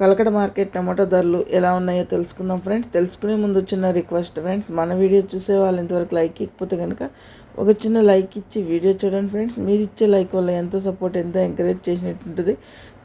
Kalakada market tomato ధరలు ఎలా ఉన్నాయో తెలుసుకుందాం ఫ్రెండ్స్. తెలుసుకునే ముందు చిన్న రిక్వెస్ట్ ఫ్రెండ్స్ మన వీడియో చూసే వాళ్ళు ఇంతవరకు లైక్ ఇకపోతే కనుక ఒక చిన్న లైక్ ఇచ్చి వీడియో చూడండి ఫ్రెండ్స్. మీరు ఇచ్చే లైక్ వల్ల ఎంతో సపోర్ట్ ఎంతో ఎంకరేజ్ చేసినట్టు ఉంటుంది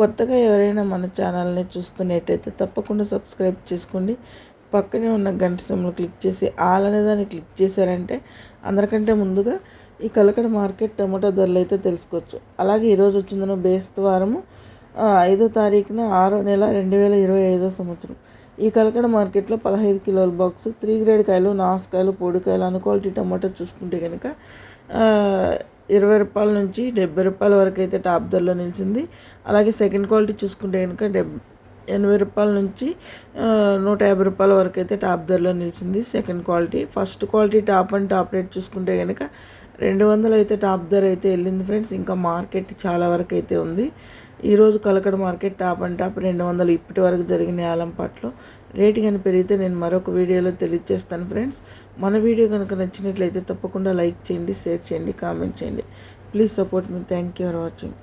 కొత్తగా ఎవరైనా మన ఛానల్ని చూస్తున్నట్టయితే తప్పకుండా సబ్స్క్రైబ్ చేసుకోండి. పక్కనే ఉన్న గంట సింబల్ క్లిక్ చేసి ఆల్ అనే దాన్ని క్లిక్ చేశారంటే అందరికంటే ముందుగా ఈ కలకడ మార్కెట్ టమాటో ధరలు అయితే తెలుసుకోవచ్చు. అలాగే ఈరోజు వచ్చిందను బేస్తవారము ఐదో తారీఖున ఆరో నెల రెండు వేల ఇరవై ఐదో సంవత్సరం. ఈ కలకడ మార్కెట్లో పదహైదు కిలోల బాక్స్ త్రీ గ్రేడ్ కాయలు నాసుకాయలు పొడికాయలు అన్ని క్వాలిటీ టమాటో చూసుకుంటే కనుక ఇరవై రూపాయల నుంచి డెబ్బై రూపాయల వరకు అయితే టాప్ ధరలో నిలిచింది. అలాగే సెకండ్ క్వాలిటీ చూసుకుంటే కనుక డెబ్ ఎనభై రూపాయల నుంచి నూట యాభై రూపాయల వరకు అయితే టాప్ ధరలో నిలిచింది second quality. First quality top and top rate చూసుకుంటే కనుక రెండు వందలు అయితే టాప్ ధర అయితే వెళ్ళింది ఫ్రెండ్స్. ఇంకా మార్కెట్ చాలా వరకు అయితే ఉంది ఈరోజు Kalakada market top and top రెండు వందలు ఇప్పటి వరకు జరిగిన ఆలంపాట్లో. రేటు అని పెరిగితే నేను మరొక వీడియోలో తెలియజేస్తాను ఫ్రెండ్స్. మన వీడియో కనుక నచ్చినట్లయితే తప్పకుండా లైక్ చేయండి షేర్ చేయండి కామెంట్ చేయండి. Please support me. Thank you for watching.